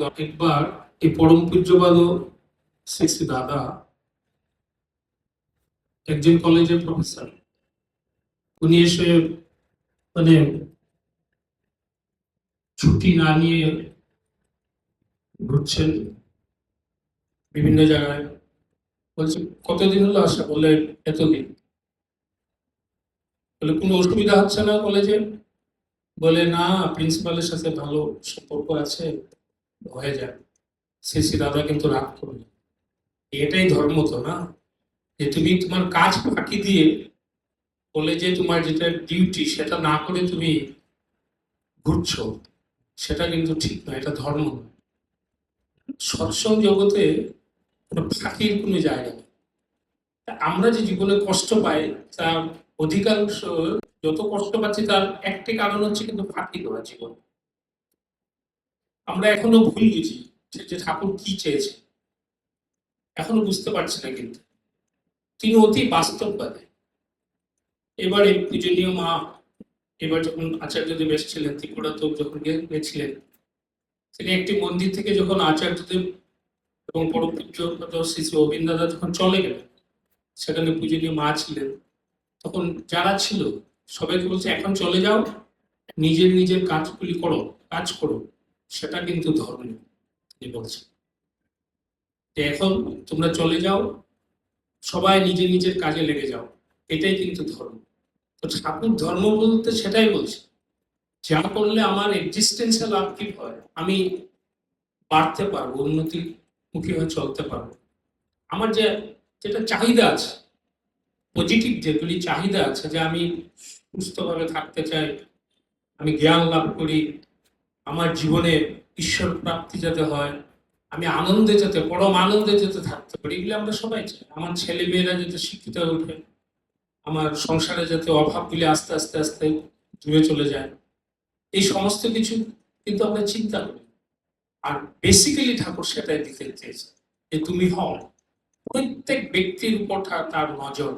একবার এই পরম পূজ্যবাদ দাদা একজন কলেজের প্রফেসর উনি এসে মানে ছুটি না নিয়ে ঘুরছেন বিভিন্ন জায়গায়। বলছে, কতদিন হলো আসা? বলে, এতদিন। বলে, কোনো অসুবিধা হচ্ছে না কলেজে? বলে, না প্রিন্সিপালের সাথে ভালো সম্পর্ক আছে। হয়ে যায়। শ্রী দাদা কিন্তু রাগ করবে এটাই ধর্ম তো না? যে তুমি তোমার কাজ ফাঁকি দিয়ে বলে যে তোমার যেটা ডিউটি সেটা না করে তুমি ঘুরছো, সেটা কিন্তু ঠিক নয়, এটা ধর্ম সৎসং জগতে কোনো ফাঁকির কোনো জায়গা নেই। আমরা যে জীবনে কষ্ট পাই, তার অধিকাংশ যত কষ্ট পাচ্ছি, তার একটি কারণ হচ্ছে কিন্তু ফাঁকি দেওয়া জীবন। আমরা এখনও ভুল বুঝি যে- ঠাকুর কি চেয়েছে। এখনও বুঝতে পারছি না কিন্তু। তিনি অতি বাস্তববাদী। এবারে পূজনীয় মা এবার যখন আচার্যদেব এসেছিলেন, ত্রিপুরাতেও যখন গেছিলেন, তিনি একটি মন্দির থেকে যখন আচার্যদেব এবং পরম পূজ্য শ্রী শ্রী অবিন্দ দাদা যখন চলে গেলেন, সেখানে পূজনীয় মা ছিলেন, তখন যারা ছিল সবাইকে বলছে, এখন চলে যাও, নিজের নিজের কাজগুলি করো, কাজ করো। সেটা কিন্তু ধর্ম তিনি বলছেন। এখন তোমরা চলে যাও, সবাই নিজের নিজের কাজে লেগে যাও, এটাই কিন্তু ধর্ম। তো ঠাকুর ধর্ম বলতে সেটাই বলছে, যা করলে আমার এক্সিস্টেন্সিয়াল আপকিপ হয়, আমি বাড়তে পারব উন্নতি মুখী হয়ে চলতে পারব। আমার যে যেটা চাহিদা আছে পজিটিভ যেগুলি চাহিদা আছে, যে আমি সুস্থভাবে থাকতে চাই, আমি জ্ঞান লাভ করি আমার জীবনে ঈশ্বর প্রাপ্তি যাতে হয়, আমি আনন্দে যাতে, পরম আনন্দে যাতে থাকতে পারি, এগুলো আমরা সবাই চাই। আমার ছেলে মেয়েরা যাতে শিক্ষিত হয়ে আমার সংসারে যাতে অভাবগুলি আস্তে আস্তে আস্তে দূরে চলে যায়, এই সমস্ত কিছু কিন্তু আমরা চিন্তা করি। আর বেসিক্যালি ঠাকুর সেটাই দিতে চেয়েছে যে তুমি হও। প্রত্যেক ব্যক্তির উপর তার নজর,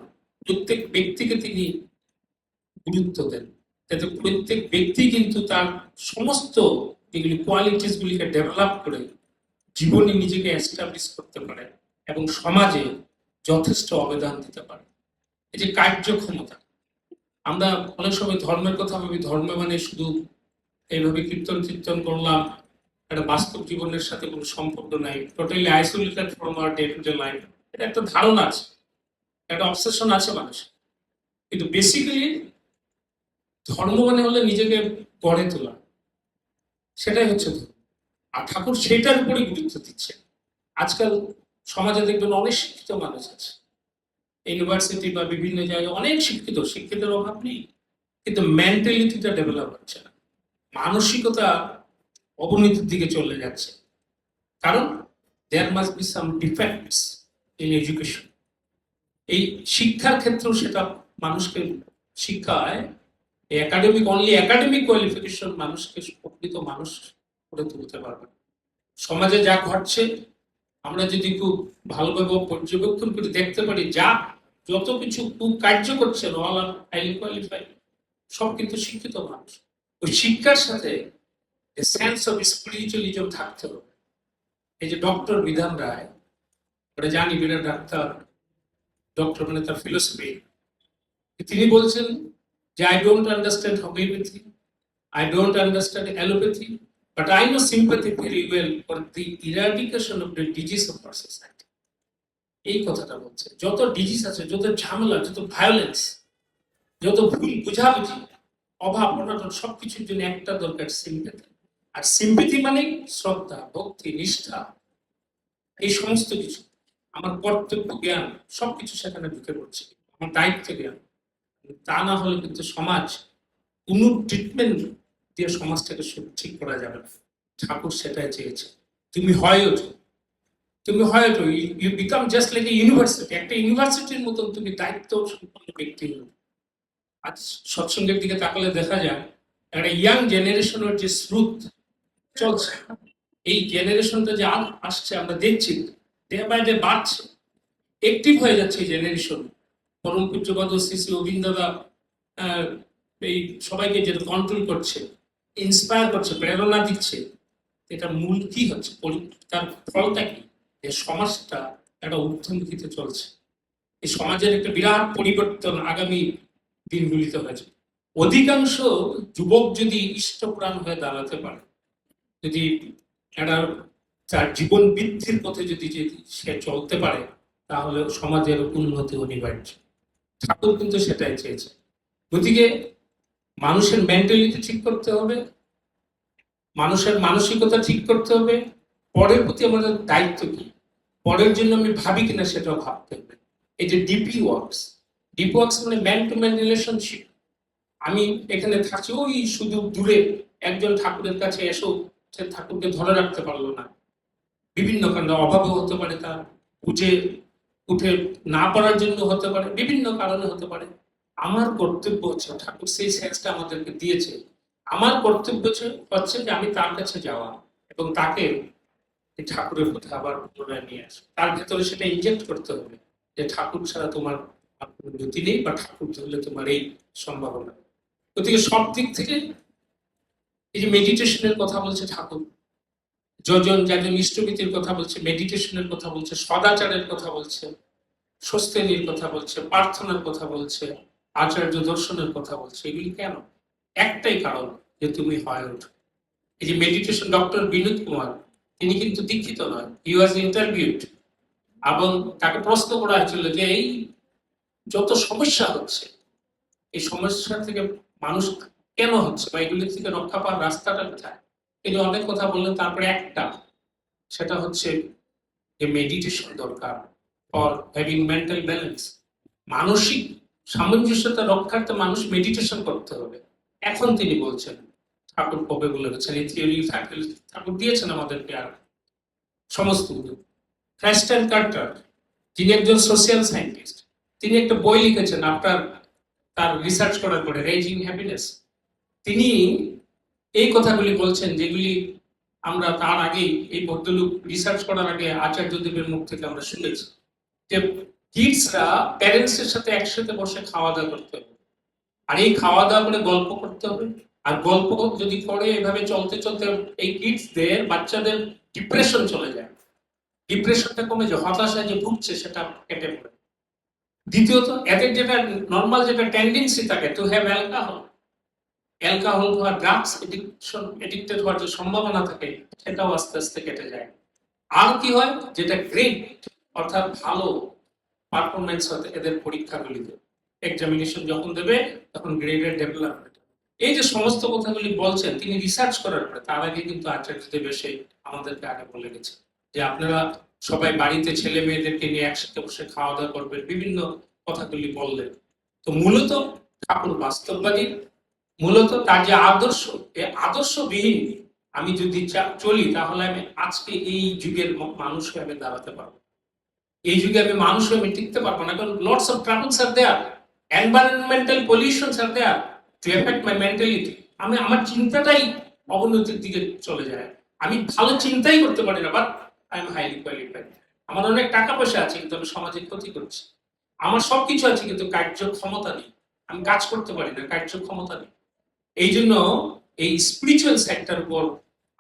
প্রত্যেক ব্যক্তিকে তিনি গুরুত্ব দেন। যাতে প্রত্যেক ব্যক্তি কিন্তু তার সমস্ত এগুলি কোয়ালিটিস গুলিকে ডেভেলপ করে জীবনে নিজেকে এস্টাবলিশ করতে পারে এবং সমাজে যথেষ্ট অবদান দিতে পারে। এই যে কার্যক্ষমতা, আমরা অনেক সময় ধর্মের কথা ভাবি, ধর্ম মানে শুধু এইভাবে কীর্তন কীর্তন করলাম, একটা বাস্তব জীবনের সাথে কোনো সম্পর্ক নাই totally isolated from our day to day life এটা একটা ধারণা আছে, একটা অবসেশন আছে মানুষের। কিন্তু বেসিক্যালি ধর্ম মানে হলে নিজেকে গড়ে তোলা। সেটাই হচ্ছে ধর্ম। আর ঠাকুর সেটার উপরে গুরুত্ব দিচ্ছে। আজকাল সমাজে দেখবেন অনেক শিক্ষিত মানুষ আছে। ইউনিভার্সিটি বা বিভিন্ন জায়গায় অনেক শিক্ষিত, শিক্ষিতের অভাব নেই। কিন্তু মেন্টালিটিটা ডেভেলপ হচ্ছে না। মানসিকতা অবনতির দিকে চলে যাচ্ছে। কারণ there must be some defects in education এই শিক্ষার ক্ষেত্রেও সেটা মানুষকে শিক্ষায় একাডেমিক অনলি একাডেমিক কোয়ালিফিকেশন মানুষকে প্রকৃত মানুষ করে তুলতে পারবে। সমাজে যা ঘটছে, আমরা যদি খুব ভালোভাবে পর্যবেক্ষণ করে দেখতে পারি, যা যত কিছু খুব কার্য করছে অল আর হাইলি সব কিন্তু শিক্ষিত মানুষ। ওই শিক্ষার সাথে সেন্স অফ স্পিরিচুয়ালিজম থাকতে হবে। এই যে ডক্টর বিধান রায় ওরা জানি বিরাট ডাক্তার ডক্টর মানে তার ফিলোসফি তিনি বলছেন যে I don't understand homoeopathy I don't understand allopathy but I know sympathy very well for the eradication of the disease of our society এই কথাটা বলছে। যত ডিজিজ আছে, যত ঝামেলা, যত ভায়োলেন্স যত ভুল বুঝাবুঝি, অভাব, অনটন, সবকিছুর জন্য একটা দরকার সিম্পেথি আর সিম্পেথি মানে শ্রদ্ধা, ভক্তি, নিষ্ঠা, এই সমস্ত কিছু। আমার কর্তব্য, জ্ঞান, সবকিছু সেখানে ঢুকে পড়ছে। আমার দায়িত্ব জ্ঞান। তা না হলে কিন্তু সমাজ, কোনো ট্রিটমেন্ট দিয়ে সমাজটাকে ঠিক করা যাবে না। ঠাকুর সেটাই চেয়েছে। তুমি হয় ওঠো। তুমি হয় ওঠো। You become just like a university একটা ইউনিভার্সিটির মতন তুমি দায়িত্ব সম্পন্ন ব্যক্তি আজ সৎসঙ্গের দিকে তাকালে দেখা যায় একটা ইয়াং জেনারেশনের যে স্রোত চলছে, এই জেনারেশনটা যে আসছে, আমরা দেখছি ডে বাই ডে বাড়ছে। একটিভ হয়ে যাচ্ছে এই জেনারেশন পরম পূজ্যপাদ শ্রী শ্রী এই সবাইকে যেটা কন্ট্রোল করছে ইন্সপায়ার করছে, প্রেরণা দিচ্ছে, এটা মূল কি হচ্ছে? তার ফলটা কি? যে সমাজটা একটা ঊর্ধ্বমুখীতে চলছে। এই সমাজের একটা বিরাট পরিবর্তন আগামী দিনগুলিতে হয়েছে। অধিকাংশ যুবক যদি ইষ্টপ্রাণ হয়ে দাঁড়াতে পারে, যদি একটা তার জীবন বৃদ্ধির পথে যদি সে চলতে পারে, তাহলে সমাজের উন্নতি অনিবার্য। ঠাকুর কিন্তু সেটাই চেয়েছে। গতিকে মানুষের মেন্টালিটি ঠিক করতে হবে, মানুষের মানসিকতা ঠিক করতে হবে। পরের প্রতি আমাদের দায়িত্ব কি? পরের জন্য আমি ভাবি কিনা সেটাও ভাবতে হবে। এই যে ডিপি ওয়ার্কস ডিপি ওয়ার্কস মানে ম্যান টু ম্যান রিলেশনশিপ আমি এখানে থাকছি ওই শুধু দূরে একজন ঠাকুরের কাছে এসেও সে ঠাকুরকে ধরে রাখতে পারল না। বিভিন্ন কারণে অভাবও হতে পারে তার বুঝে উঠে না পারার জন্য হতে পারে, বিভিন্ন কারণে হতে পারে। আমার কর্তব্য হচ্ছে, ঠাকুর সেই সেন্সটা আমাদেরকে দিয়েছে। আমার কর্তব্য হচ্ছে- যে আমি তার কাছে যাওয়া এবং তাকে ঠাকুরের প্রতি আবার পুনরায় নিয়ে আসা। তার ভেতরে সেটা ইনজেক্ট করতে হবে যে ঠাকুর ছাড়া তোমার গতি নেই বা ঠাকুর ধরলে তোমার এই সম্ভাবনা। গতিকে সব দিক থেকে এই যে মেডিটেশনের কথা বলছে ঠাকুর যজন যাজন ইষ্টভীতির কথা বলছে মেডিটেশনের কথা বলছে, সদাচারের কথা বলছে, স্বস্তেনীর কথা বলছে, প্রার্থনার কথা বলছে, আচার্য দর্শনের কথা বলছে, এগুলি কেন? একটাই কারণ যে তুমি হয় ওঠো। এই যে মেডিটেশন ডক্টর বিনোদ কুমার, তিনি কিন্তু দীক্ষিত নয়। হি ওয়াজ ইন্টারভিউড এবং তাকে প্রশ্ন করা হয়েছিল যে এই যত সমস্যা হচ্ছে, এই সমস্যা থেকে মানুষ কেন হচ্ছে বা এগুলি থেকে রক্ষা পাওয়ার রাস্তাটা কোথায়? তিনি অনেক কথা বললেন তারপরে একটা, সেটা হচ্ছে যে মেডিটেশন দরকার ফর হ্যাভিং মেন্টাল ব্যালেন্স মানসিক সামঞ্জস্যতা রক্ষার্থে মানুষ মেডিটেশন করতে হবে। এখন তিনি বলছেন, ঠাকুর কবে বলে গেছেন এই থিওরি ঠাকুর দিয়েছেন আমাদেরকে আর সমস্ত ক্রাইস্টান কার্টার যিনি একজন সোশিয়াল সায়েন্টিস্ট তিনি একটা বই লিখেছেন আপনার, তার রিসার্চ করার পরে রেজিং হ্যাপিনেস তিনি এই কথাগুলি বলছেন যেগুলি আমরা তার আগেই এই ভদ্রলোক রিসার্চ করার আগে আচার্যদেবের মুখ থেকে আমরা শুনেছি যে কিডসরা প্যারেন্টস এর সাথে একসাথে বসে খাওয়া দাওয়া করতে হবে। আর এই খাওয়া দাওয়া করে গল্প করতে হবে। আর গল্প যদি করে, এভাবে চলতে চলতে এই কিডসদের বাচ্চাদের ডিপ্রেশন চলে যায়। ডিপ্রেশনটা কমে যে হতাশায় যে ভুগছে সেটা কেটে পড়ে। দ্বিতীয়ত, এদের যেটা নর্মাল যেটা টেন্ডেন্সি থাকে টু হ্যাভ অ্যালকাহল অ্যালকাহল বা ড্রাগস এডিকশন এডিক্টেড হওয়ার যে সম্ভাবনা থাকে, সেটাও আস্তে আস্তে কেটে যায়। আর কি হয়? যেটা গ্রেড অর্থাৎ ভালো পারফরমেন্স হতে এদের পরীক্ষাগুলিতে। এক্সামিনেশন যখন দেবে, তখন গ্রেডের ডেভেলপমেন্ট এই যে সমস্ত কথাগুলি বলছেন, তিনি রিসার্চ করার পরে, তার আগে কিন্তু আচার্যদেব এসে আমাদেরকে আগে বলে গেছে যে আপনারা সবাই বাড়িতে ছেলে মেয়েদেরকে নিয়ে একসাথে বসে খাওয়া দাওয়া করবেন, বিভিন্ন কথাগুলি বললেন। তো মূলত ঠাকুর বাস্তববাদী মূলত তার যে আদর্শ এই আদর্শবিহীন আমি যদি চলি, তাহলে আমি আজকে এই যুগের ম- মানুষ হয়ে আমি দাঁড়াতে পারব। এই যুগে আমি মানুষ আমি টিকতে পারব না, কারণ lots of troubles are there environmental pollutions are there to affect my mentality আমি, আমার চিন্তাটাই অবনতির দিকে চলে যায়। আমি ভালো চিন্তাই করতে পারি না but I am highly qualified আমার অনেক টাকা পয়সা আছে, কিন্তু আমি সমাজে ক্ষতি করছি। আমার সবকিছু আছে, কিন্তু কার্য ক্ষমতা নেই। আমি কাজ করতে পারি না কার্য ক্ষমতা নেই। এই জন্য এই স্পিরিচুয়াল সেক্টর উপর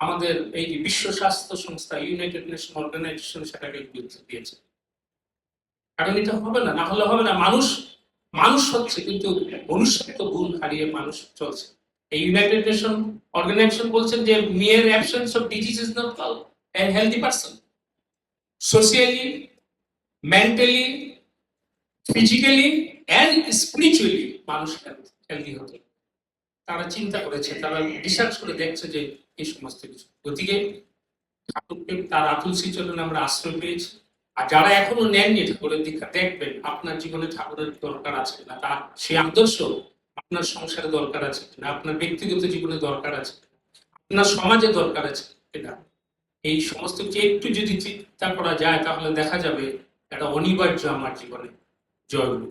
আমাদের এই বিশ্ব স্বাস্থ্য সংস্থা ইউনাইটেড নেশন অর্গানাইজেশন সেটাকে গুরুত্ব দিয়েছে। কারণ এটা হবে না না হলে হবে না, মানুষ মানুষ হচ্ছে, কিন্তু মনুষ্যত্ব গুণ হারিয়ে মানুষ চলছে। এই ইউনাইটেড নেশন অর্গানাইজেশন বলছেন যে mere absence of disease is not call a healthy person socially mentally physically and spiritually মানুষ হেলদি হতে তারা চিন্তা করেছে, তারা রিসার্চ করে দেখছে যে এই সমস্ত কিছু। গতিকে তার আতুল শ্রীচরণে আমরা আশ্রয় পেয়েছি। আর যারা এখনও নেননি ঠাকুরের দীক্ষা, দেখবেন আপনার জীবনে ঠাকুরের দরকার আছে কিনা, তার সেই আদর্শ আপনার সংসারে দরকার আছে কিনা, আপনার ব্যক্তিগত জীবনে দরকার আছে আপনার সমাজে দরকার আছে কিনা। এই সমস্ত কিছু একটু যদি চিন্তা করা যায়, তাহলে দেখা যাবে এটা অনিবার্য আমার জীবনে জয়গুরু।